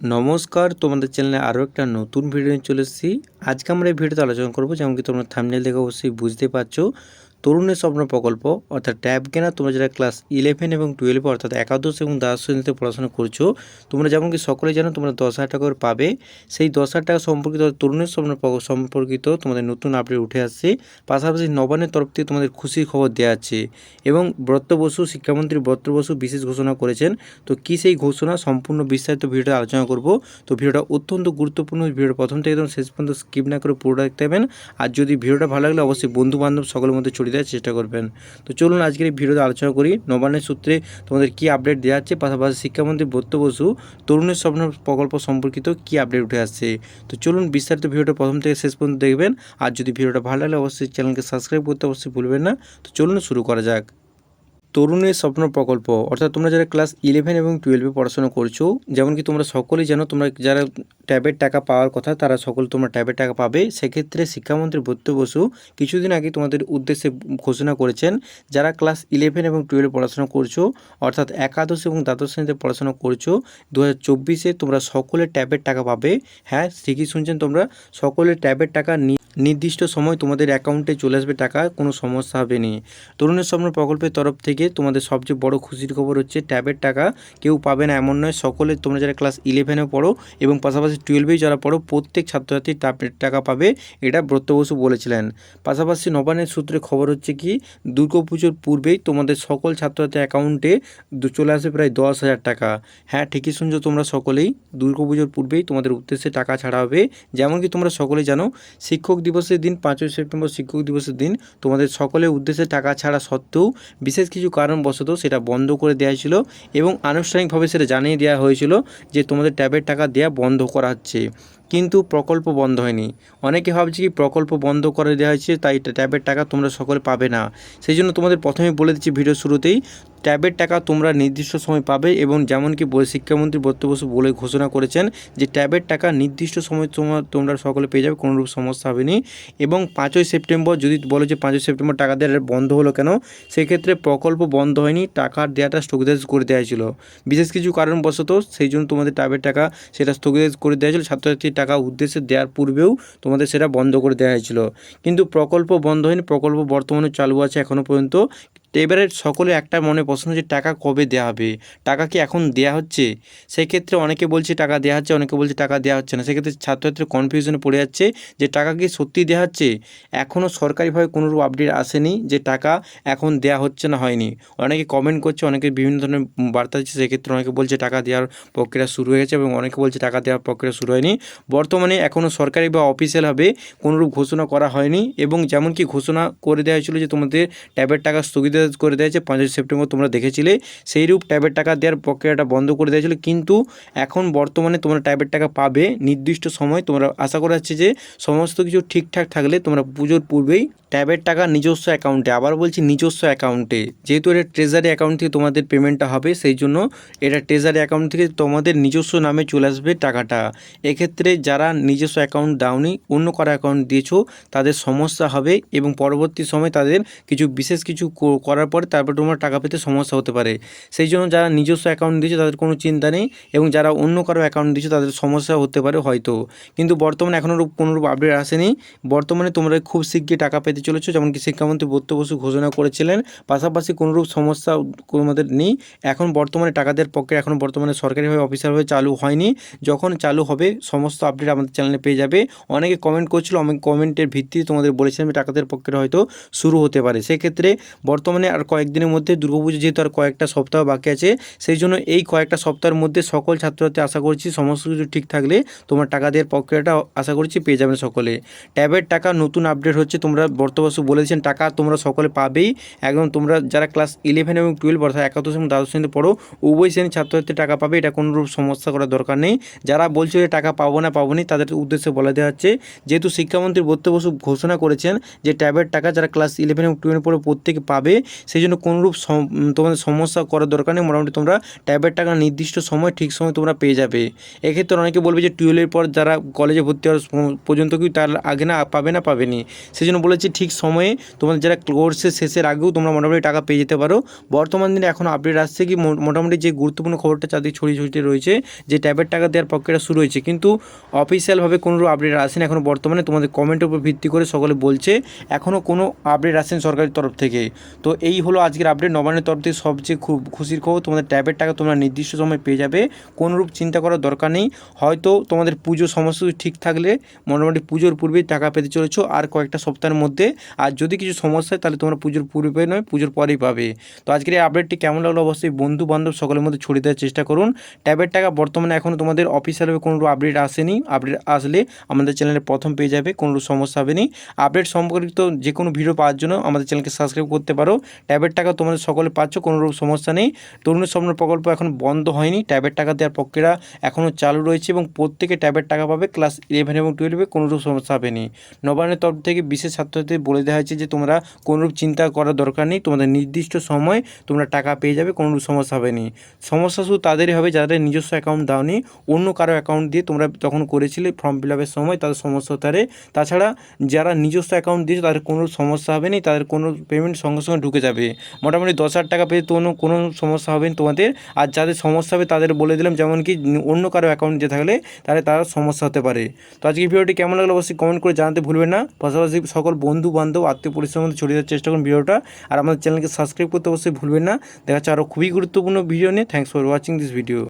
নমস্কার, তোমাদের চ্যানেলে আরও একটা নতুন ভিডিও নিয়ে চলে এসেছি। আজকে আমরা এই ভিডিওতে আলোচনা করব যেমন কি তোমরা থামনেল দেখে অবশ্যই বুঝতে পারছ। তরুণের স্বপ্ন প্রকল্প, অর্থাৎ ট্যাব কেনা, তোমরা যারা ক্লাস ইলেভেন এবং টুয়েলভে অর্থাৎ একাদশ এবং দ্বাদশ শ্রেণীতে পড়াশোনা করছ, তোমরা যেমন কি সকলেই জানো, তোমরা দশ হাজার টাকা করে পাবে। সেই দশ হাজার টাকা সম্পর্কিত তরুণের স্বপ্ন সম্পর্কিত তোমাদের নতুন আপডেট উঠে আসছে। পাশাপাশি নবানের তরফ থেকে তোমাদের খুশির খবর দেওয়া আছে। এবং ব্রত বসু, শিক্ষামন্ত্রী ব্রত বসু বিশেষ ঘোষণা করেছেন। তো কী সেই ঘোষণা? সম্পূর্ণ বিস্তারিত ভিডিওটা আলোচনা করব। তো ভিডিওটা অত্যন্ত গুরুত্বপূর্ণ। ভিডিওটা প্রথম থেকে একদম শেষ পর্যন্ত স্কিপ না করে পুরোটা দেখতে পাবেন। আর যদি ভিডিওটা ভালো লাগলে অবশ্যই বন্ধু বান্ধব সকলের মধ্যে ছড়িয়ে দেওয়ার চেষ্টা করবেন। তো চলুন আজকের এই ভিডিওতে আলোচনা করি। নবান্নের সূত্রে তোমাদের কী আপডেট দেওয়া হচ্ছে পাশাপাশি শিক্ষামন্ত্রী ব্রত বসু তরুণের স্বপ্ন প্রকল্প সম্পর্কিত কী আপডেট উঠে আসছে? তো চলুন বিস্তারিত ভিডিওটা প্রথম থেকে শেষ পর্যন্ত দেখবেন। আর যদি ভিডিওটা ভালো লাগে, অবশ্যই চ্যানেলকে সাবস্ক্রাইব করতে অবশ্যই ভুলবেন না। তো চলুন শুরু করা যাক। তরুণের স্বপ্ন প্রকল্প, অর্থাৎ তোমরা যারা ক্লাস ইলেভেন এবং টুয়েলভে পড়াশোনা করছ, যেমন কি তোমরা সকলেই জানো, তোমরা যারা ট্যাবের টাকা পাওয়ার কথা, তারা সকল তোমরা ট্যাবের টাকা পাবে। সেক্ষেত্রে শিক্ষামন্ত্রী ব্রত্য বসু কিছুদিন আগে তোমাদের উদ্দেশ্যে ঘোষণা করেছেন, যারা ক্লাস ইলেভেন এবং টুয়েলভে পড়াশোনা করছ, অর্থাৎ একাদশ এবং দ্বাদশ শ্রেণীতে পড়াশোনা করছ দু হাজার চব্বিশে তোমরা সকলে ট্যাবের টাকা পাবে। হ্যাঁ ঠিকই শুনছেন তোমরা সকলে ট্যাবের টাকা নি- নির্দিষ্ট সময় তোমাদের অ্যাকাউন্টে চলে আসবে টাকা, কোনো সমস্যা হবে না। তরুণের স্বপ্ন প্রকল্পের তরফ থেকে তোমাদের সবচেয়ে বড় খুশির খবর হচ্ছে ট্যাবের টাকা কেউ পাবে না, এমন নয়। সকলে তোমরা যারা ক্লাস ইলেভেনে পড়ো এবং পাশাপাশি টুয়েলভেই যারা পড়ো, প্রত্যেক ছাত্রছাত্রী ট্যাবের টাকা পাবে, এটা ব্রত বসু বলেছিলেন। পাশাপাশি নবানের সূত্রে খবর হচ্ছে কি দুর্গাপুজোর পূর্বেই তোমাদের সকল ছাত্রছাত্রীর অ্যাকাউন্টে চলে আসে প্রায় দশ হাজার টাকা। হ্যাঁ ঠিকই শুনছো তোমরা সকলেই দুর্গাপুজোর পূর্বেই তোমাদের উদ্দেশ্যে টাকা ছাড়া হবে। যেমন কি তোমরা সকলেই জানো, শিক্ষক দিবসের দিন, পাঁচই সেপ্টেম্বর শিক্ষক দিবসের দিন তোমাদের সকলের উদ্দেশ্যে টাকা ছাড়া সত্ত্বেও বিশেষ কিছু কারণবশত সেটা বন্ধ করে দেওয়া ছিল এবং আনুষ্ঠানিকভাবে সেটা জানিয়ে দেওয়া হয়েছিল যে তোমাদের ট্যাবের টাকা দেওয়া বন্ধ করা হচ্ছে। কিন্তু প্রকল্প বন্ধ হয়নি। অনেকে ভাবছে কি প্রকল্প বন্ধ করে দেওয়া হয়েছে, তাই ট্যাবের টাকা তোমরা সকলে পাবে না। সেই জন্য তোমাদের প্রথমে বলে দিচ্ছি ভিডিও শুরুতেই, ট্যাবের টাকা তোমরা নির্দিষ্ট সময় পাবে এবং যেমন কি শিক্ষামন্ত্রী ব্রত বসু বলে ঘোষণা করেছেন যে ট্যাবের টাকা নির্দিষ্ট সময় তোমার তোমরা সকলে পেয়ে যাবে, কোনোরূপ সমস্যা হবে না। এবং পাঁচই সেপ্টেম্বর যদি বলো যে পাঁচই সেপ্টেম্বর টাকা দেওয়ার বন্ধ হলো কেন, সেক্ষেত্রে প্রকল্প বন্ধ হয়নি, টাকার দেওয়াটা স্থগিতাদেশ করে দেওয়া হয়েছিল। বিশেষ কিছু কারণবশত সেই জন্য তোমাদের ট্যাবের টাকা সেটা স্থগিতাদেশ করে দেওয়া হয়েছিল। ছাত্রছাত্রীর টাকা উদ্দেশ্যে দেওয়ার পূর্বেও তোমাদের সেটা বন্ধ করে দেওয়া হয়েছিল। কিন্তু প্রকল্প বন্ধ হয়নি প্রকল্প বর্তমানে চালু আছে এখনও পর্যন্ত। তো এবারে সকলে একটা মনে প্রশ্ন যে টাকা কবে দেওয়া হবে? টাকা কি এখন দেওয়া হচ্ছে? সেক্ষেত্রে অনেকে বলছে টাকা দেওয়া হচ্ছে, অনেকে বলছে টাকা দেওয়া হচ্ছে না। সেক্ষেত্রে ছাত্রছাত্রী কনফিউশনে পড়ে যাচ্ছে যে টাকা কি সত্যি দেওয়া হচ্ছে? এখনও সরকারিভাবে কোনোরূপ আপডেট আসেনি যে টাকা এখন দেওয়া হচ্ছে না হয়নি। অনেকে কমেন্ট করছে, অনেকে বিভিন্ন ধরনের বার্তা দিচ্ছে। সেক্ষেত্রে অনেকে বলছে টাকা দেওয়ার প্রক্রিয়া শুরু হয়ে গেছে এবং অনেকে বলছে টাকা দেওয়ার প্রক্রিয়া শুরু হয়নি। বর্তমানে এখনও সরকারি বা অফিসিয়ালভাবে কোনোরূপ ঘোষণা করা হয়নি এবং যেমন কি ঘোষণা করে দেওয়া হয়েছিল যে তোমাদের ট্যাবের টাকা স্থগিত করে দিয়েছে পাঁচই সেপ্টেম্বর তোমরা দেখেছিলে সেইরূপ ট্যাবের টাকা দেওয়ার প্রক্রিয়াটা বন্ধ করে দেওয়া হয়েছিল কিন্তু এখন বর্তমানে তোমরা ট্যাবের টাকা পাবে, নির্দিষ্ট সময় তোমরা আশা করা যে সমস্ত কিছু ঠিকঠাক থাকলে তোমরা পুজোর পূর্বেই ট্যাবের টাকা নিজস্ব অ্যাকাউন্টে আবার বলছি নিজস্ব অ্যাকাউন্টে যেহেতু এটা ট্রেজারি অ্যাকাউন্ট থেকে তোমাদের পেমেন্টটা হবে, সেই জন্য এটা ট্রেজারি অ্যাকাউন্ট থেকে তোমাদের নিজস্ব নামে চলে আসবে টাকাটা। এক্ষেত্রে যারা নিজস্ব অ্যাকাউন্ট দাওনি, অন্য কারও অ্যাকাউন্ট দিয়েছ, তাদের সমস্যা হবে এবং পরবর্তী সময় তাদের কিছু বিশেষ কিছু করার পরে তারপর তোমার টাকা পেতে সমস্যা হতে পারে। সেই জন্য যারা নিজস্ব অ্যাকাউন্ট দিয়েছে তাদের কোনো চিন্তা নেই এবং যারা অন্য কারও অ্যাকাউন্ট দিয়েছে তাদের সমস্যা হতে পারে হয়তো। কিন্তু বর্তমানে এখনও কোনোরূপ আপডেট আসেনি। বর্তমানে তোমরা খুব শীঘ্রই টাকা পেতে চলেছো যেমন কি শিক্ষামন্ত্রী ব্রত বসু ঘোষণা করেছিলেন। পাশাপাশি কোনোরূপ সমস্যা তোমাদের নেই। এখন বর্তমানে টাকাদের পক্ষে এখন বর্তমানে সরকারিভাবে অফিসিয়ালভাবে চালু হয়নি। যখন চালু হবে, সমস্ত আপডেট আমাদের চ্যানেলে পেয়ে যাবে। অনেকে কমেন্ট করছিল, আমি কমেন্টের ভিত্তিতে তোমাদের বলেছিলাম যে টাকা পক্ষে হয়তো শুরু হতে পারে। সেক্ষেত্রে বর্তমানে আর কয়েকদিনের মধ্যে দুর্গাপুজো যেহেতু আর কয়েকটা সপ্তাহ বাকি আছে, সেই জন্য এই কয়েকটা সপ্তাহের মধ্যে সকল ছাত্রছাত্রী আশা করছি সমস্ত কিছু ঠিক থাকলে তোমার টাকা দেওয়ার প্রক্রিয়াটা আশা করছি পেয়ে যাবেন সকলে। ট্যাবের টাকা নতুন আপডেট হচ্ছে, তোমরা বর্তবর্ষ বলেছেন, টাকা তোমরা সকলে পাবেই। একদম তোমরা যারা ক্লাস ইলেভেন এবং টুয়েলভ অর্থাৎ একাদশ এবং দ্বাদশ শ্রেণীতে পড়ো, উভয় শ্রেণির ছাত্রছাত্রী টাকা পাবে, এটা কোনোরূপ সমস্যা করার দরকার নেই। যারা বলছে যে টাকা পাবো না পাবো না, তাদের উদ্দেশ্যে বলা দেওয়া হচ্ছে, যেহেতু শিক্ষামন্ত্রী ব্রত বসু ঘোষণা করেছেন যে ট্যাবের টাকা যারা ক্লাস ইলেভেন এবং টুয়েলভ পড়ে প্রত্যেকে পাবে সেই জন্য কোনোরূপ তোমাদের সমস্যা করার দরকার নেই। মোটামুটি তোমরা ট্যাবের টাকা নির্দিষ্ট সময় ঠিক সময় তোমরা পেয়ে যাবে। এক্ষেত্রে অনেকে বলবে যে টুয়েলভের পর যারা কলেজে ভর্তি হওয়ার পর্যন্ত কি তার আগে না পাবে না পাবেনি? সেই জন্য বলেছি ঠিক সময়ে তোমাদের যারা কোর্সের শেষের আগেও তোমরা মোটামুটি টাকা পেয়ে যেতে পারো। বর্তমান দিনে এখন আপডেট আসছে কি মোটামুটি যে গুরুত্বপূর্ণ খবরটা চারদিকে ছড়িয়ে ছড়িয়ে রয়েছে, যে ট্যাবের টাকা দেওয়ার প্রক্রিয়া শুরু হয়েছে। কিন্তু অফিসিয়ালভাবে কোনো আপডেট আসেনি। এখন বর্তমানে তোমাদের কমেন্টের উপর ভিত্তি করে সকলে বলছে এখনও কোনো আপডেট আসেনি সরকারের তরফ থেকে। তো এই হলো আজকের আপডেট নবান্নের তরফ থেকে সবচেয়ে খুব খুশির খবর, তোমাদের ট্যাবের টাকা তোমরা নির্দিষ্ট সময় পেয়ে যাবে। কোনোরূপ চিন্তা করার দরকার নেই। হয়তো তোমাদের পুজো সমস্ত ঠিক থাকলে মোটামুটি পুজোর পূর্বেই টাকা পেতে চলেছো আর কয়েকটা সপ্তাহের মধ্যে। আর যদি কিছু সমস্যা হয়, তাহলে তোমরা পুজোর পূর্বে নয়, পুজোর পরেই পাবে। তো আজকের এই আপডেটটি কেমন লাগল অবশ্যই বন্ধু বান্ধব সকলের মধ্যে ছড়িয়ে দেওয়ার চেষ্টা করুন। ট্যাবের টাকা বর্তমানে এখনও তোমাদের অফিসিয়ালভাবে কোনো আপডেট আসেনি। আপডেট আসলে আমাদের চ্যানেলে প্রথম পেয়ে যাবে কোনো সমস্যা হবে না। আপডেট সম্পর্কিত যে কোনো ভিডিও পাওয়ার জন্য আমাদের চ্যানেলকে সাবস্ক্রাইব করতে পারো। ট্যাবের টাকা তোমাদের সকলে পাচ্ছ, কোনো রকম সমস্যা নেই। তরুণের স্বপ্ন প্রকল্প এখন বন্ধ হয়নি, ট্যাবের টাকা দেওয়ার প্রক্রিয়া এখনও চালু রয়েছে এবং প্রত্যেকে ট্যাবের টাকা পাবে, ক্লাস ইলেভেন এবং টুয়েলভে কোনোরূপ সমস্যা হবে না। নবান্নের তরফ থেকে বিশেষ ছাত্রছাত্রীদের বলে দেওয়া হয়েছে যে, তোমরা কোনোরূপ চিন্তা করার দরকার নেই, তোমাদের নির্দিষ্ট সময় তোমরা টাকা পেয়ে যাবে কোনোরূপ সমস্যা হবে না। সমস্যা শুধু তাদেরই হবে, যাদের নিজস্ব অ্যাকাউন্ট দাওনি, অন্য কারও অ্যাকাউন্ট দিয়ে তোমরা যখন করেছিলে ফর্ম ফিল আপের সময়, তাদের সমস্যা হতে পারে। তাছাড়া যারা নিজস্ব অ্যাকাউন্ট দিয়েছে, তাদের কোনো সমস্যা হবে না, তাদের কোনো পেমেন্ট সঙ্গে সঙ্গে ঢুকে যাবে। মোটামুটি দশ হাজার টাকা পেয়ে অন্য কোনো সমস্যা হবে তোমাদের। আর যাদের সমস্যা হবে তাদের বলে দিলাম যেমন কি অন্য কারও অ্যাকাউন্ট যে থাকলে তাহলে তার সমস্যা হতে পারে। তো আজকে ভিডিওটি কেমন লাগল অবশ্যই কমেন্ট করে জানাতে ভুলবেন না। পাশাপাশি সকল বন্ধু বান্ধব আত্মীয় পরিশ্রমের মধ্যে ছড়িয়ে দেওয়ার চেষ্টা করুন ভিডিওটা। আর আমাদের চ্যানেলকে সাবস্ক্রাইব করতে অবশ্যই ভুলবেন না। দেখা যাচ্ছে আরও খুবই গুরুত্বপূর্ণ ভিডিও নিয়ে। Thanks for watching this video